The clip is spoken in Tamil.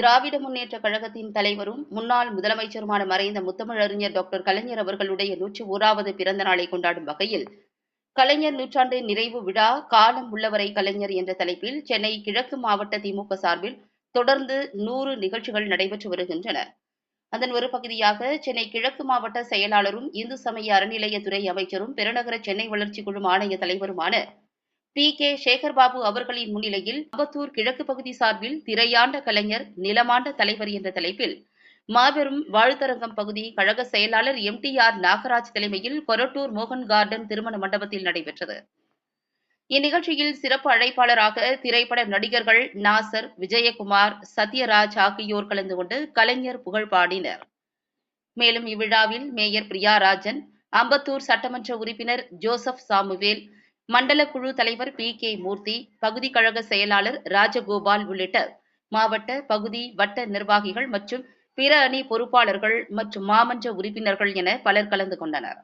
திராவிட முன்னேற்ற கழகத்தின் தலைவரும் முன்னாள் முதலமைச்சருமான மறைந்த முத்தமிழறிஞர் டாக்டர் கலைஞர் அவர்களுடைய நூற்று ஓராவது பிறந்த நாளை கொண்டாடும் வகையில் கலைஞர் நூற்றாண்டு நிறைவு விழா காலம் உள்ளவரை கலைஞர் என்ற தலைப்பில் சென்னை கிழக்கு மாவட்ட திமுக சார்பில் தொடர்ந்து நூறு நிகழ்ச்சிகள் நடைபெற்று வருகின்றன. அதன் ஒரு பகுதியாக சென்னை கிழக்கு மாவட்ட செயலாளரும் இந்து சமய அறநிலையத்துறை அமைச்சரும் பெருநகர சென்னை வளர்ச்சி குழு ஆணைய தலைவருமான பி. கே. சேகர்பாபு அவர்களின் முன்னிலையில் அம்பத்தூர் கிழக்கு பகுதி சார்பில் திரையாண்ட கலைஞர் நிலமாண்ட தலைவர் என்ற தலைப்பில் மாபெரும் வாழ்த்தரங்கம் பகுதி கழக செயலாளர் எம். டி. ஆர். நாகராஜ் தலைமையில் கொரட்டூர் மோகன் கார்டன் திருமண மண்டபத்தில் நடைபெற்றது. இந்நிகழ்ச்சியில் சிறப்பு அழைப்பாளராக திரைப்பட நடிகர்கள் நாசர் விஜயகுமார் சத்யராஜ் ஆகியோர் கலந்து கொண்டு கலைஞர் புகழ் பாடினர். மேலும் இவ்விழாவில் மேயர் பிரியாராஜன் அம்பத்தூர் சட்டமன்ற உறுப்பினர் ஜோசப் சாமுவேல் மண்டல குழு தலைவர் பி. கே. மூர்த்தி பகுதி கழக செயலாளர் ராஜகோபால் உள்ளிட்ட மாவட்ட பகுதி வட்ட நிர்வாகிகள் மற்றும் பிற அணி பொறுப்பாளர்கள் மற்றும் மாமன்ற உறுப்பினர்கள் என பலர் கலந்து கொண்டனர்.